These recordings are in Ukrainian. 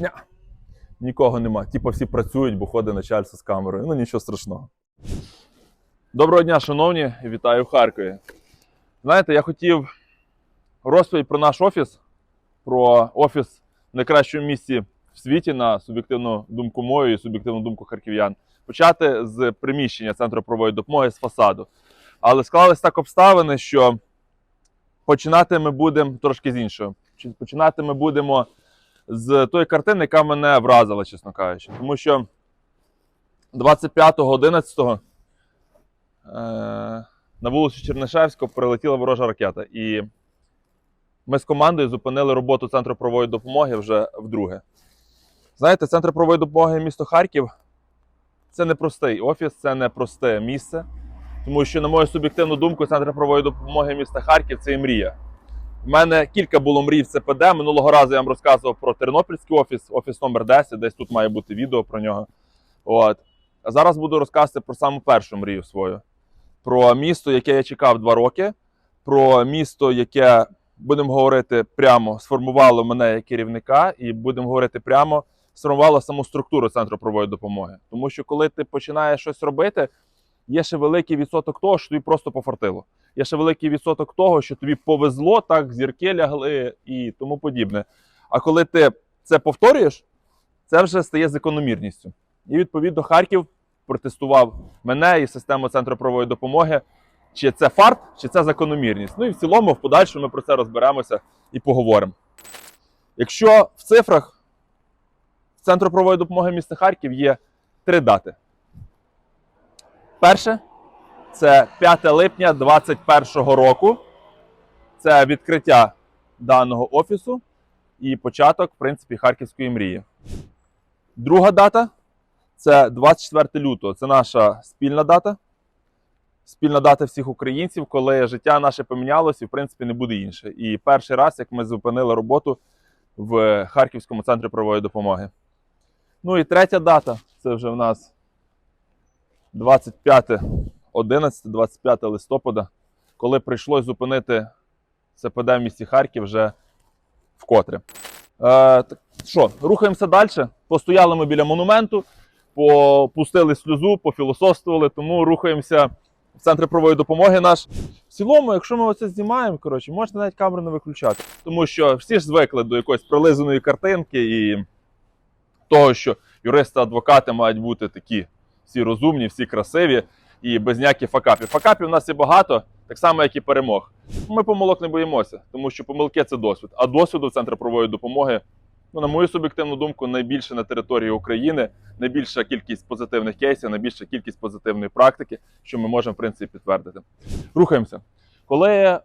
Ня. Нікого нема. Типу всі працюють, бо ходить начальство з камерою. Ну нічого страшного. Доброго дня, шановні, вітаю в Харкові. Знаєте, я хотів розповідь про наш офіс, про офіс в найкращому місці в світі, на суб'єктивну думку мою і суб'єктивну думку харків'ян. Почати з приміщення центру правової допомоги з фасаду. Але склались так обставини, що починати ми будемо трошки з іншого. Починати ми будемо з тої картини, яка мене вразила, чесно кажучи. Тому що 25.11 е, на вулицю Чернишевського прилетіла ворожа ракета. І ми з командою зупинили роботу Центру правової допомоги вже вдруге. Знаєте, Центр правової допомоги місто Харків це не простий офіс, це не просте місце. Тому що, на мою суб'єктивну думку, Центр правової допомоги міста Харків це і мрія. У мене кілька було мрій в ЦПД. Минулого разу я вам розказував про Тернопільський офіс, офіс номер 10, десь тут має бути відео про нього. От. А зараз буду розказувати про саму першу мрію свою. Про місто, яке я чекав два роки, про місто, яке, будемо говорити прямо, сформувало мене як керівника, і будемо говорити прямо, сформувало саму структуру Центру правової допомоги. Тому що коли ти починаєш щось робити, є ще великий відсоток того, що тобі просто пофартило. Є ще великий відсоток того, що тобі повезло, так зірки лягли і тому подібне. А коли ти це повторюєш, це вже стає закономірністю. І відповідно Харків протестував мене і систему центру правової допомоги. Чи це фарт, чи це закономірність. Ну і в цілому, в подальшому ми про це розберемося і поговоримо. Якщо в цифрах Центру правової допомоги міста Харків є три дати. Перше це 5 липня 2021 року. Це відкриття даного офісу і початок, в принципі, харківської мрії. Друга дата це 24 лютого. Це наша спільна дата. Спільна дата всіх українців, коли життя наше помінялося і, в принципі, не буде інше. І перший раз, як ми зупинили роботу в Харківському центрі правової допомоги. Ну і третя дата це вже в нас 25 11-25 листопада, коли прийшлось зупинити ЦПД в місті Харків вже вкотре. Е, що, рухаємося далі. Постояли ми біля монументу, попустили сльозу, пофілософствували, тому рухаємося в центр правової допомоги наш. В цілому, якщо ми оце знімаємо, коротше, можна навіть камеру не виключати. Тому що всі ж звикли до якоїсь прилизаної картинки і того, що юристи, адвокати мають бути такі всі розумні, всі красиві і без ніяких факапів. Факапів у нас є багато, так само, як і перемог. Ми помилок не боїмося, тому що помилки це досвід. А досвіду в правової допомоги, ну, на мою суб'єктивну думку, найбільше на території України, найбільша кількість позитивних кейсів, найбільша кількість позитивної практики, що ми можемо, в принципі, підтвердити. Рухаємося. Коли е,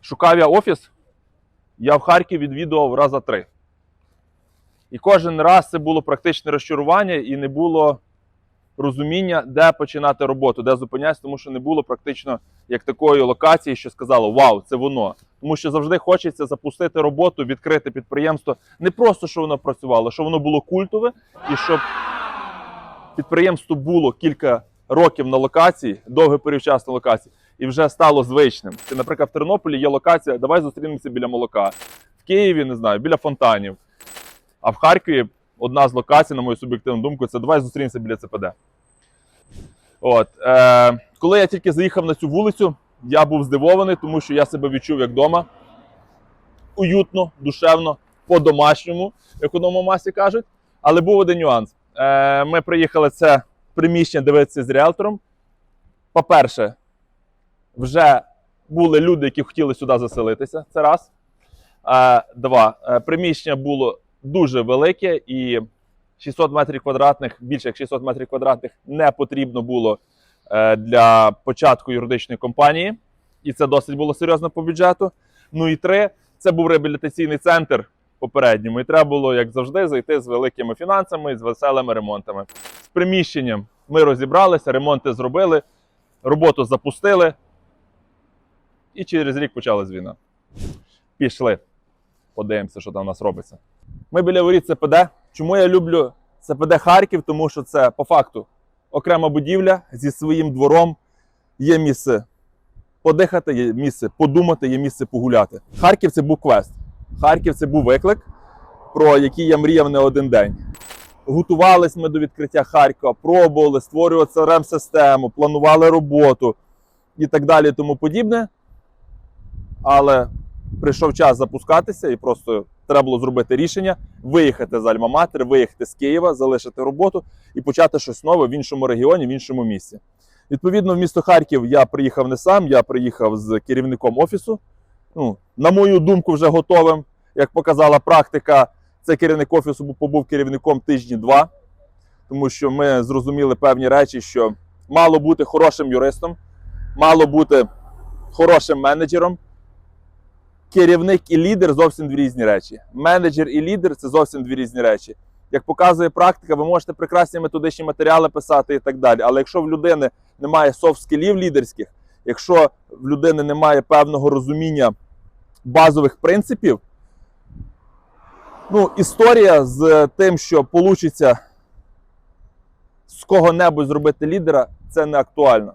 шукав я офіс, я в Харків відвідував раза три. І кожен раз це було практичне розчарування і не було розуміння, де починати роботу, де зупинятися, тому що не було практично як такої локації, що сказало Вау, це воно. Тому що завжди хочеться запустити роботу, відкрити підприємство. Не просто щоб воно працювало, щоб воно було культове і щоб підприємство було кілька років на локації, довгий період часу на локації, і вже стало звичним. Це, наприклад, в Тернополі є локація, давай зустрінемося біля молока. В Києві, не знаю, біля фонтанів. А в Харкові одна з локацій, на мою суб'єктивну думку, це давай зустрінемося біля ЦПД. От, е, коли я тільки заїхав на цю вулицю, я був здивований, тому що я себе відчув як вдома. Уютно, душевно, по-домашньому, як у одному масі кажуть. Але був один нюанс. Е, ми приїхали це приміщення дивитися з ріелтором. По-перше, вже були люди, які хотіли сюди заселитися. Це раз. Е, два. Е, приміщення було дуже велике і 600 метрів квадратних, більше як 600 метрів квадратних не потрібно було е, для початку юридичної компанії. І це досить було серйозно по бюджету. Ну і три, це був реабілітаційний центр попередньому. І треба було, як завжди, зайти з великими фінансами, з веселими ремонтами. З приміщенням ми розібралися, ремонти зробили, роботу запустили. І через рік почалась війна. Пішли. Подивимося, що там у нас робиться. Ми біля воріт ЦПД. Чому я люблю ЦПД Харків? Тому що це по факту окрема будівля зі своїм двором. Є місце подихати, є місце подумати, є місце погуляти. Харків це був квест. Харків це був виклик, про який я мріяв не один день. Готувались ми до відкриття Харкова, пробували створювати crm систему планували роботу і так далі, тому подібне. Але прийшов час запускатися, і просто треба було зробити рішення виїхати з Альма-Матер, виїхати з Києва, залишити роботу і почати щось нове в іншому регіоні, в іншому місці. Відповідно, в місто Харків я приїхав не сам, я приїхав з керівником офісу. Ну, на мою думку, вже готовим. Як показала практика, цей керівник офісу був- побув керівником тижні два, тому що ми зрозуміли певні речі, що мало бути хорошим юристом, мало бути хорошим менеджером Керівник і лідер зовсім дві різні речі. Менеджер і лідер це зовсім дві різні речі. Як показує практика, ви можете прекрасні методичні матеріали писати і так далі. Але якщо в людини немає софт-скілів лідерських, якщо в людини немає певного розуміння базових принципів, ну, історія з тим, що вийде з кого-небудь зробити лідера, це не актуально.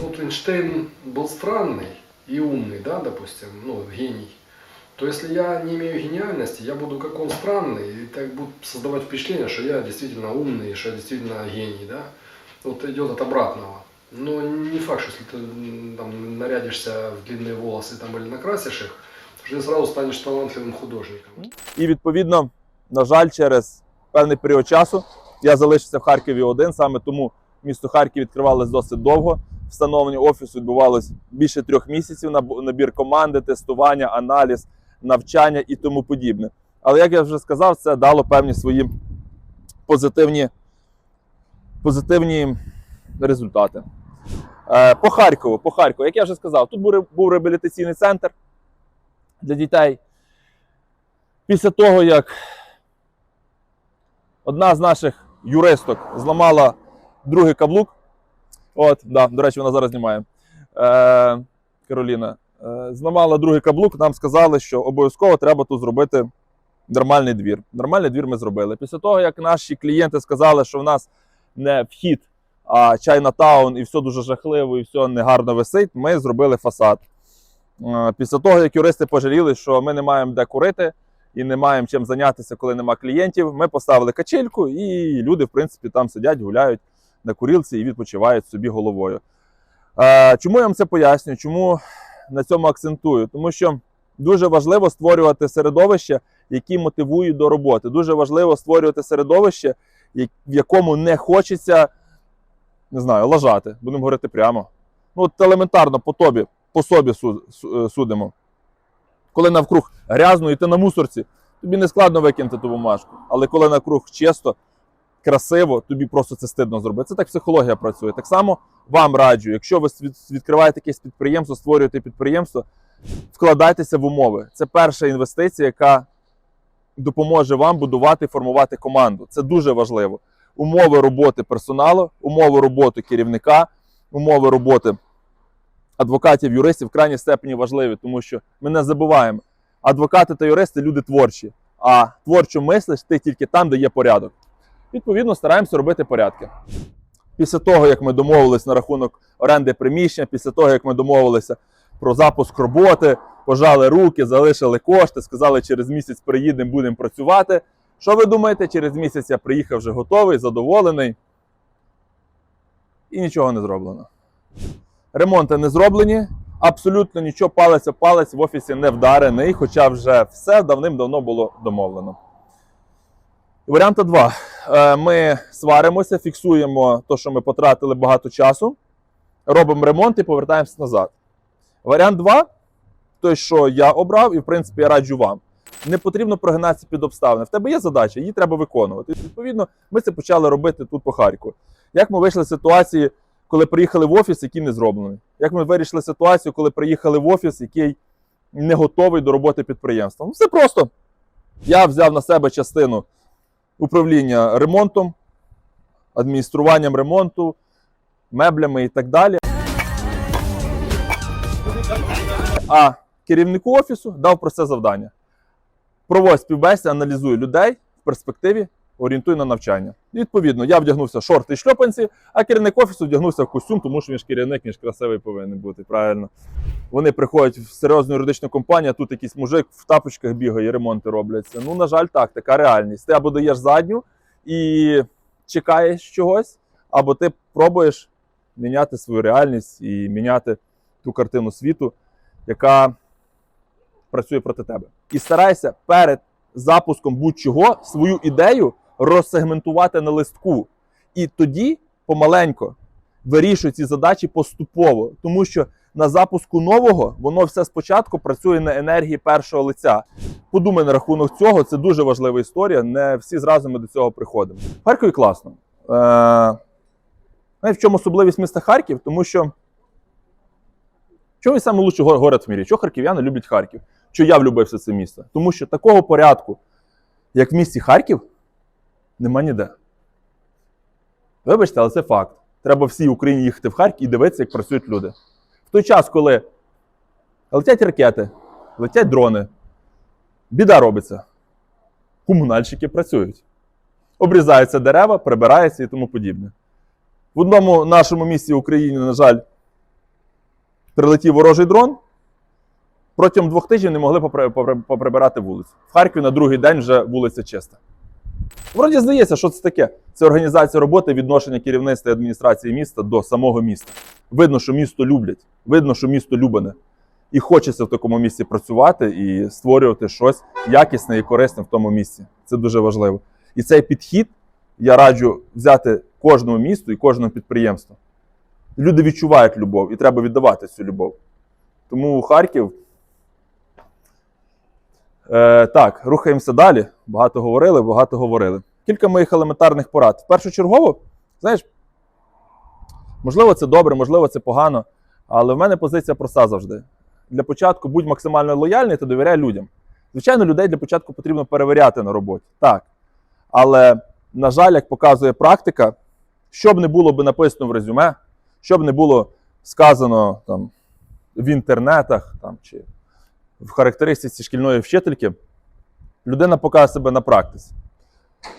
Вот Эйнштейн был странный и умный, да, допустим, ну, гений. То если я не имею гениальности, я буду как он странный, и так будет создавать впечатление, что я действительно умный, что я действительно гений, да. Вот идет от обратного. Но не факт, что если ты м, там, нарядишься в длинные волосы там, или накрасишь их, что ты сразу станешь талантливым художником. І відповідно, на жаль, через певний період часу я залишився в Харкові один. Саме тому місто Харків відкривалось досить довго. Встановлення офісу відбувалось більше трьох місяців. наб- Набір команди, тестування, аналіз, навчання і тому подібне. Але як я вже сказав, це дало певні свої позитивні, позитивні результати. Е, По Харкову, по Харкову, як я вже сказав, тут був реабілітаційний центр для дітей. Після того, як одна з наших юристок зламала другий каблук, от, да, до речі, вона зараз знімає. Е, Кароліна, е, зламала другий каблук, нам сказали, що обов'язково треба тут зробити нормальний двір. Нормальний двір ми зробили. Після того, як наші клієнти сказали, що в нас не вхід, а Чайнатаун, і все дуже жахливо, і все негарно висить, ми зробили фасад. Е, Після того, як юристи пожаліли, що ми не маємо де курити і не маємо чим зайнятися, коли нема клієнтів, ми поставили качельку, і люди, в принципі, там сидять, гуляють на курілці і відпочивають собі головою. Е, Чому я вам це пояснюю? Чому на цьому акцентую? Тому що дуже важливо створювати середовище, які мотивують до роботи. Дуже важливо створювати середовище, в якому не хочеться, не знаю, лажати. Будемо говорити прямо. Ну, от елементарно по тобі, по собі е, судимо. Коли навкруг грязно і ти на мусорці, тобі не складно викинути ту бумажку. Але коли навкруг чисто, красиво, тобі просто це стидно зробити. Це так психологія працює. Так само вам раджу, якщо ви відкриваєте якесь підприємство, створюєте підприємство, вкладайтеся в умови. Це перша інвестиція, яка допоможе вам будувати і формувати команду. Це дуже важливо. Умови роботи персоналу, умови роботи керівника, умови роботи адвокатів, юристів в крайній степені важливі, тому що ми не забуваємо, адвокати та юристи люди творчі, а творчо мислиш ти тільки там, де є порядок. Відповідно, стараємося робити порядки. Після того, як ми домовились на рахунок оренди приміщення, після того, як ми домовилися про запуск роботи, пожали руки, залишили кошти, сказали, через місяць приїдемо, будемо працювати. Що ви думаєте? Через місяць я приїхав вже готовий, задоволений. І нічого не зроблено. Ремонти не зроблені, абсолютно нічого палець об палець в офісі не вдарений, хоча вже все давним-давно було домовлено. Варіант 2. Ми сваримося, фіксуємо те, що ми потратили багато часу, робимо ремонт і повертаємося назад. Варіант 2 той, що я обрав, і в принципі я раджу вам. Не потрібно прогинатися під обставини. В тебе є задача, її треба виконувати. Відповідно, ми це почали робити тут по Харкову. Як ми вийшли з ситуації, коли приїхали в офіс, який не зроблений? Як ми вирішили ситуацію, коли приїхали в офіс, який не готовий до роботи підприємства? Ну, Все просто. Я взяв на себе частину управління ремонтом, адмініструванням ремонту, меблями і так далі. А керівнику офісу дав про це завдання. Проводь співбесіди, аналізуй людей в перспективі, орієнтуй на навчання. Відповідно, я вдягнувся в шорти і шльопанці, а керівник офісу вдягнувся в костюм, тому що він ж керівник, він ж красивий повинен бути. Правильно. Вони приходять в серйозну юридичну компанію, а тут якийсь мужик в тапочках бігає, ремонти робляться. Ну, на жаль, так, така реальність. Ти або даєш задню і чекаєш чогось, або ти пробуєш міняти свою реальність і міняти ту картину світу, яка працює проти тебе. І старайся перед запуском будь-чого свою ідею розсегментувати на листку. І тоді помаленько вирішуй ці задачі поступово, тому що на запуску нового воно все спочатку працює на енергії першого лиця. Подумай на рахунок цього, це дуже важлива історія. Не всі зразу ми до цього приходимо. В Харкові класно. Е, в чому особливість міста Харків? Тому що чому він найкращий город в мірі? Чого харків'яни люблять Харків? Що я влюбився в це місто? Тому що такого порядку, як в місті Харків, нема ніде. Вибачте, але це факт. Треба всій Україні їхати в Харків і дивитися, як працюють люди. В той час, коли летять ракети, летять дрони, біда робиться. Комунальщики працюють. Обрізаються дерева, прибираються і тому подібне. В одному нашому місті в Україні, на жаль, прилетів ворожий дрон. Протягом двох тижнів не могли попри- попри- поприбирати вулицю. В Харкові на другий день вже вулиця чиста. Вроді здається, що це таке. Це організація роботи, відношення керівництва і адміністрації міста до самого міста. Видно, що місто люблять, видно, що місто любане. І хочеться в такому місці працювати і створювати щось якісне і корисне в тому місці. Це дуже важливо. І цей підхід я раджу взяти кожному місту і кожному підприємству. Люди відчувають любов і треба віддавати цю любов. Тому Харків. Е, так, рухаємося далі. Багато говорили, багато говорили. Кілька моїх елементарних порад. Першочергово, знаєш, можливо, це добре, можливо, це погано, але в мене позиція проста завжди. Для початку будь максимально лояльний та довіряй людям. Звичайно, людей для початку потрібно перевіряти на роботі. Так. Але, на жаль, як показує практика, що б не було би написано в резюме, що б не було сказано там, в інтернетах там, чи в характеристиці шкільної вчительки, людина покаже себе на практиці.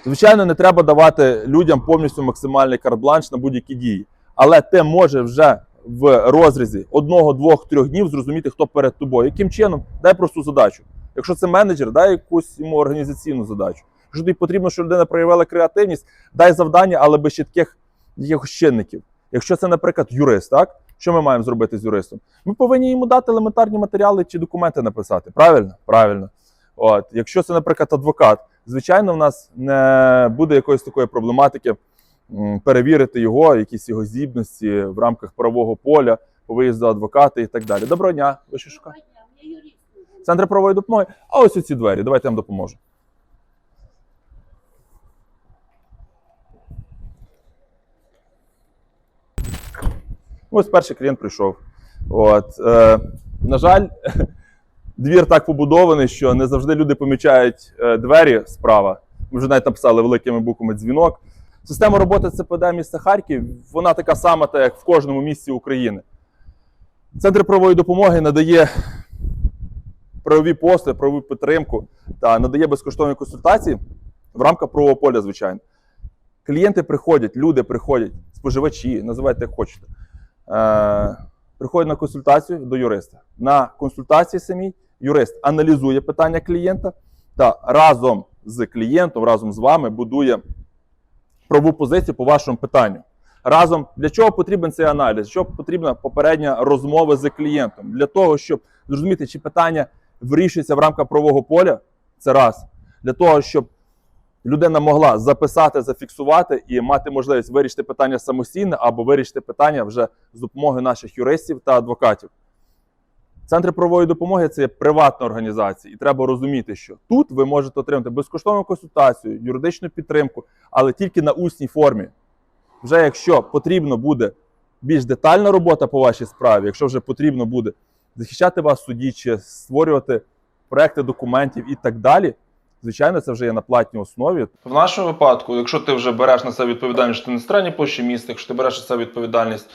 Звичайно, не треба давати людям повністю максимальний карт-бланш на будь-які дії. Але ти може вже в розрізі одного, двох, трьох днів зрозуміти, хто перед тобою. Яким чином? Дай просту задачу. Якщо це менеджер, дай якусь йому організаційну задачу. Якщо тобі потрібно, щоб людина проявила креативність, дай завдання, але без чітких якихось чинників. Якщо це, наприклад, юрист, так? Що ми маємо зробити з юристом? Ми повинні йому дати елементарні матеріали чи документи написати. Правильно? Правильно. От. Якщо це, наприклад, адвокат, звичайно, в нас не буде якоїсь такої проблематики перевірити його, якісь його здібності в рамках правового поля, по виїзду адвоката і так далі. Доброго дня. Ви що шукаєте? Центр правової допомоги. А ось ці двері. Давайте я вам допоможу. Ось перший клієнт прийшов. От, е, на жаль, двір так побудований, що не завжди люди помічають е, двері справа. Ми вже навіть написали великими буквами дзвінок. Система роботи ЦПД міста Харків, вона така сама, та, як в кожному місті України. Центр правової допомоги надає правові послуги, правову підтримку та надає безкоштовні консультації в рамках правового поля, звичайно. Клієнти приходять, люди приходять, споживачі, називайте як хочете. Е, приходять на консультацію до юриста. На консультації самій юрист аналізує питання клієнта та разом з клієнтом, разом з вами будує правову позицію по вашому питанню. Разом для чого потрібен цей аналіз? Чого потрібна попередня розмова з клієнтом? Для того, щоб зрозуміти, чи питання вирішується в рамках правового поля, це раз. Для того, щоб людина могла записати, зафіксувати і мати можливість вирішити питання самостійно або вирішити питання вже з допомогою наших юристів та адвокатів. Центри правової допомоги це є приватна організація, і треба розуміти, що тут ви можете отримати безкоштовну консультацію, юридичну підтримку, але тільки на усній формі. Вже якщо потрібно буде більш детальна робота по вашій справі, якщо вже потрібно буде захищати вас в суді чи створювати проекти документів і так далі, звичайно, це вже є на платній основі. В нашому випадку, якщо ти вже береш на себе відповідальність, що ти не странні площі міста, якщо ти береш на себе відповідальність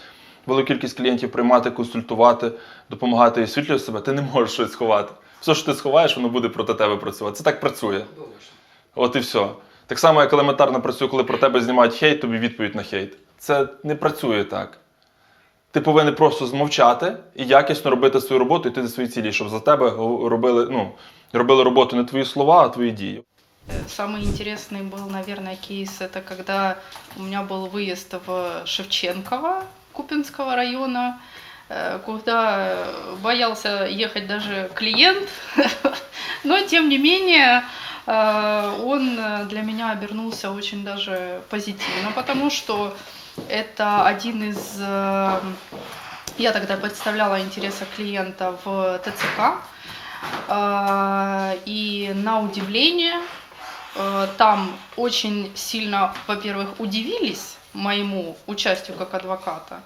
велику кількість клієнтів приймати, консультувати, допомагати і освітлювати себе, ти не можеш щось сховати. Все, що ти сховаєш, воно буде проти тебе працювати. Це так працює. От і все. Так само, як елементарно працює, коли про тебе знімають хейт, тобі відповідь на хейт. Це не працює так. Ти повинен просто змовчати і якісно робити свою роботу, і йти до свої цілі, щоб за тебе го- робили, ну, робили роботу не твої слова, а твої дії. Самый интересный был, наверное, кейс, это когда у меня был выезд в Шевченково Купинского района, э, куда э, боялся ехать даже клиент, но тем не менее э, он э, для меня обернулся очень даже позитивно, потому что это один из... э, Я тогда представляла интересы клиента в ТЦК, э, и на удивление Э, там очень сильно, во-первых, удивились моему участию как адвоката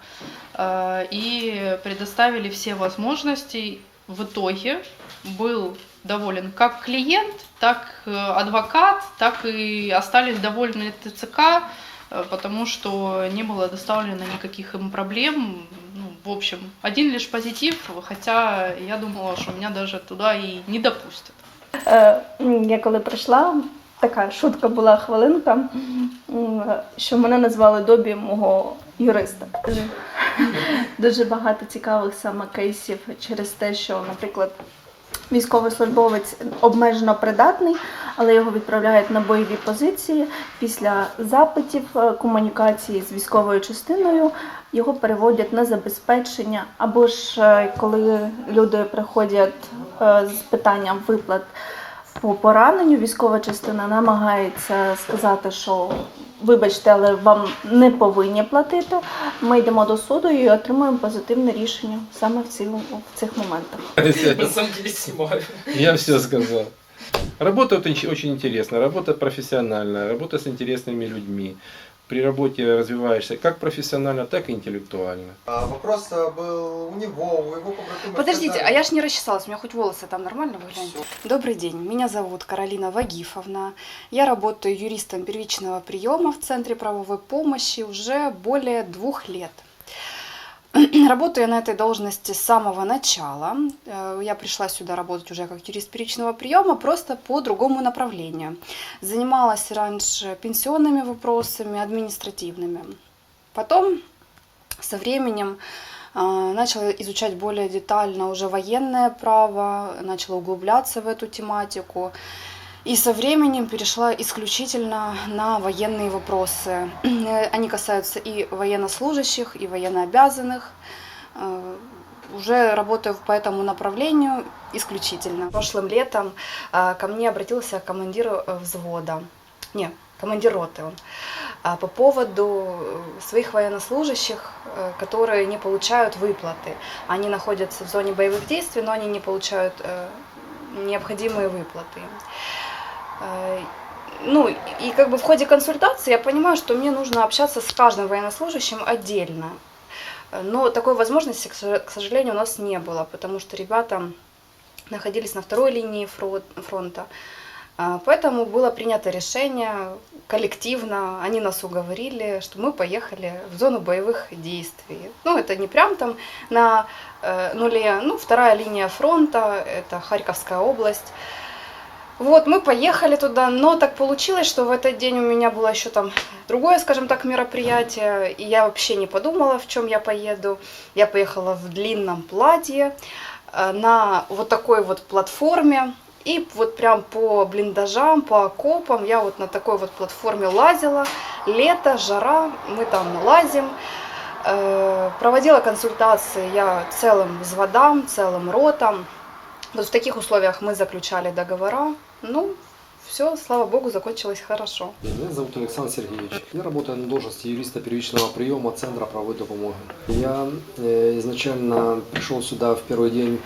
и предоставили все возможности. В итоге был доволен как клиент, так адвокат, так и остались довольны ТЦК, потому что не было доставлено никаких им проблем. Ну, в общем, один лишь позитив, хотя я думала, что меня даже туда и не допустят. Е, Я коли прийшла, така шутка була хвилинка, що мене назвали Добі мого юриста. Дуже багато цікавих саме кейсів через те, що, наприклад, військовослужбовець обмежено придатний, але його відправляють на бойові позиції. Після запитів е, комунікації з військовою частиною його переводять на забезпечення, або ж е, коли люди приходять е, з питанням виплат по пораненню, військова частина намагається сказати, що вибачте, але вам не повинні платити. Ми йдемо до суду і отримуємо позитивне рішення саме в цілому в цих моментах. На самом деле снимаю. Я все сказал. Работа вот очень очень интересная, работа профессиональная, работа с интересными людьми. При работе развиваешься как профессионально, так и интеллектуально. А вопрос а, был у него, у его побратимов. Подождите, сказали. а я ж не расчесалась, у меня хоть волосы там нормально выглядят. Добрый день, меня зовут Каролина Вагифовна. Я работаю юристом первичного приема в Центре правовой помощи уже более двух лет. Работаю на этой должности с самого начала. Э, Я пришла сюда работать уже как юрист первичного приема, просто по другому направлению. Занималась раньше пенсионными вопросами, административными. Потом со временем а, начала изучать более детально уже военное право, начала углубляться в эту тематику. И со временем перешла исключительно на военные вопросы. Э, Они касаются и военнослужащих, и военнообязанных. Э, Уже работаю по этому направлению исключительно. Прошлым летом а, ко мне обратился командир э, взвода. Не, командир роты он а, по поводу э, своих военнослужащих, э, которые не получают выплаты. Они находятся в зоне боевых действий, но они не получают э, необходимые выплаты. Э, Ну, и как бы в ходе консультации я понимаю, что мне нужно общаться с каждым военнослужащим отдельно. Э, Но такой возможности, к сож- к сожалению, у нас не было, потому что ребята находились на второй линии фро- фронта. А, Поэтому было принято решение коллективно, они нас уговорили, что мы поехали в зону боевых действий. Ну, это не прям там на э, нуле, ну, вторая линия фронта, это Харьковская область. Вот, мы поехали туда, но так получилось, что в этот день у меня было еще там другое, скажем так, мероприятие, и я вообще не подумала, в чем я поеду. Я поехала в длинном платье, э, на вот такой вот платформе, и вот прям по блиндажам, по окопам я вот на такой вот платформе лазила. Лето, жара, мы там лазим. Э, Проводила консультации я целым взводам, целым ротам. Вот в таких условиях мы заключали договора. Ну, все, слава богу, закончилось хорошо. Меня зовут Александр Сергеевич. Я работаю на должности юриста первичного приема Центра правовой допомоги. Я э, изначально пришел сюда в первый день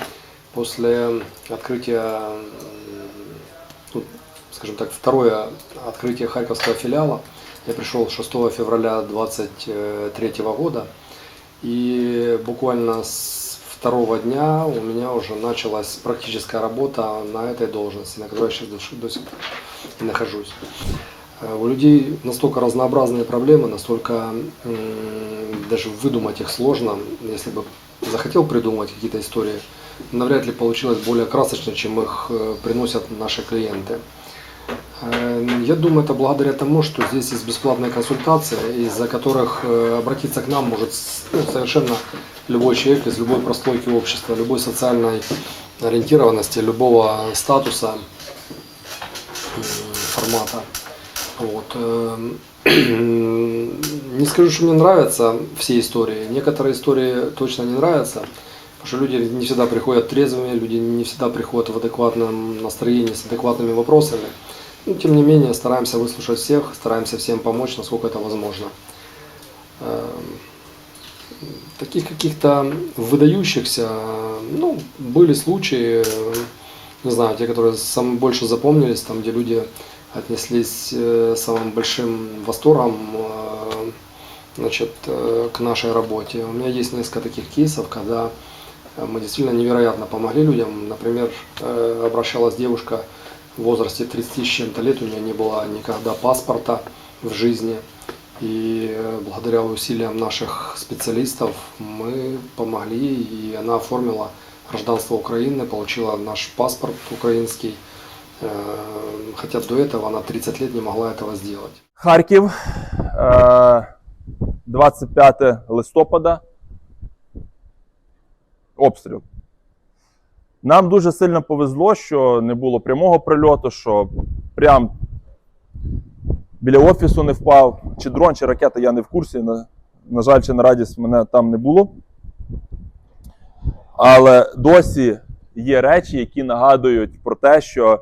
после открытия, ну, скажем так, второе открытие Харьковского филиала. Я пришел 6 февраля 2023 года. И буквально с второго дня у меня уже началась практическая работа на этой должности, на которой я сейчас до, сих пор нахожусь. Э, У людей настолько разнообразные проблемы, настолько даже выдумать их сложно. Если бы захотел придумать какие-то истории, навряд ли получилось более красочно, чем их э, приносят наши клиенты. Э, Я думаю, это благодаря тому, что здесь есть бесплатные консультации, из-за которых обратиться к нам может ну, совершенно любой человек из любой прослойки общества, любой социальной ориентированности, любого статуса, м, формата. Вот. эм, Не скажу, что мне нравятся все истории. Некоторые истории точно не нравятся. Потому что люди не всегда приходят трезвыми, люди не всегда приходят в адекватном настроении с адекватными вопросами. Но, тем не менее, стараемся выслушать всех, стараемся всем помочь, насколько это возможно. Таких каких-то выдающихся, ну, были случаи, не знаю, те, которые самым больше запомнились, там, где люди отнеслись э, самым большим восторгом э, значит, э, к нашей работе. У меня есть несколько таких кейсов, когда мы действительно невероятно помогли людям. Например, обращалась девушка в возрасте 30 с чем-то лет, у нее не было никогда паспорта в жизни. И э, благодаря усилиям наших специалистов мы помогли, и она оформила гражданство Украины, получила наш паспорт украинский. Э, Хотя до этого она 30 лет не могла этого сделать. Харків, е, 25 листопада. Обстріл. Нам дуже сильно повезло, що не було прямого прильоту, що прям біля офісу не впав. Чи дрон, чи ракета, я не в курсі. На, на жаль, чи на радість мене там не було. Але досі є речі, які нагадують про те, що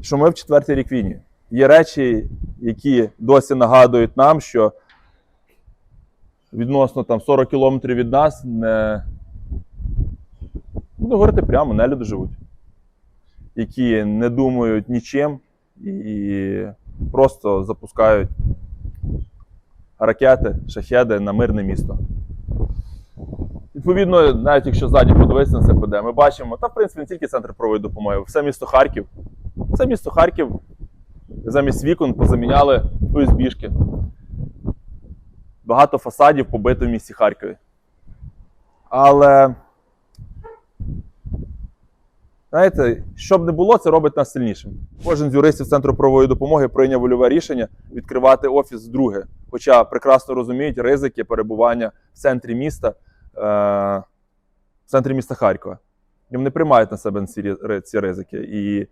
що ми в четвертий рік війні. Є речі, які досі нагадують нам, що відносно там 40 кілометрів від нас не буду говорити прямо, не люди живуть, які не думають нічим і просто запускають ракети, шахеди на мирне місто. Відповідно, навіть якщо ззаді подивитися на це ПД, ми бачимо, та в принципі не тільки центр правової допомоги, все місто Харків. Це місто Харків замість вікон позаміняли ОСБшки. Багато фасадів побито в місті Харкові. Але, знаєте, що б не було, це робить нас сильнішим. Кожен з юристів Центру правової допомоги прийняв вольове рішення відкривати офіс вдруге. Хоча прекрасно розуміють ризики перебування в центрі міста, е- в центрі міста Харкова. І вони приймають на себе ці, ці ризики. І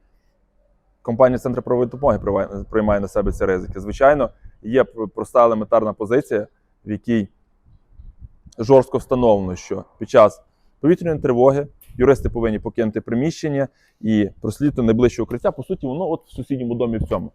компанія Центр правової допомоги приймає на себе ці ризики. Звичайно, є проста елементарна позиція, в якій жорстко встановлено, що під час повітряної тривоги юристи повинні покинути приміщення і прослідувати найближче укриття. По суті, воно от в сусідньому домі в цьому.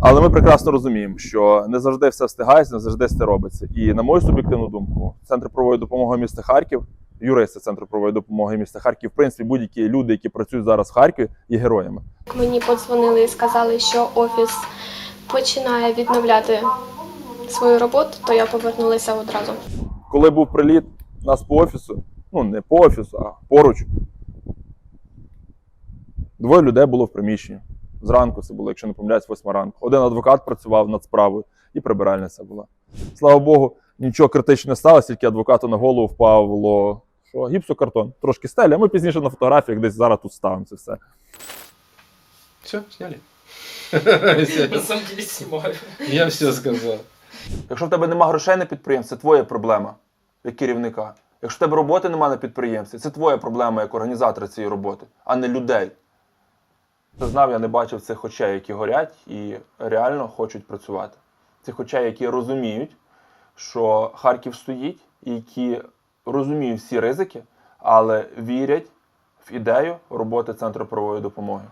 Але ми прекрасно розуміємо, що не завжди все встигається, не завжди все робиться. І на мою суб'єктивну думку, Центр правової допомоги міста Харків, юристи Центру правової допомоги міста Харків, в принципі, будь-які люди, які працюють зараз в Харкові, є героями. Мені подзвонили і сказали, що офіс починає відновляти свою роботу, то я повернулася одразу. Коли був приліт нас по офісу, ну не по офісу, а поруч. Двоє людей було в приміщенні. Зранку це було, якщо не помиляюсь, восьма ранку. Один адвокат працював над справою і прибиральниця була. Слава Богу, нічого критичного не сталося, тільки адвокату на голову впало що, гіпсокартон. Трошки стелі, а ми пізніше на фотографіях десь зараз тут ставимо це все. Все, сняли. На самом деле снимаю. Я все сказал. Якщо в тебе нема грошей на підприємстві, це твоя проблема як керівника. Якщо в тебе роботи немає на підприємстві, це твоя проблема як організатора цієї роботи, а не людей. Ти знав, я не бачив цих очей, які горять і реально хочуть працювати. Цих очей, які розуміють, що Харків стоїть, і які розуміють всі ризики, але вірять в ідею роботи Центру правової допомоги.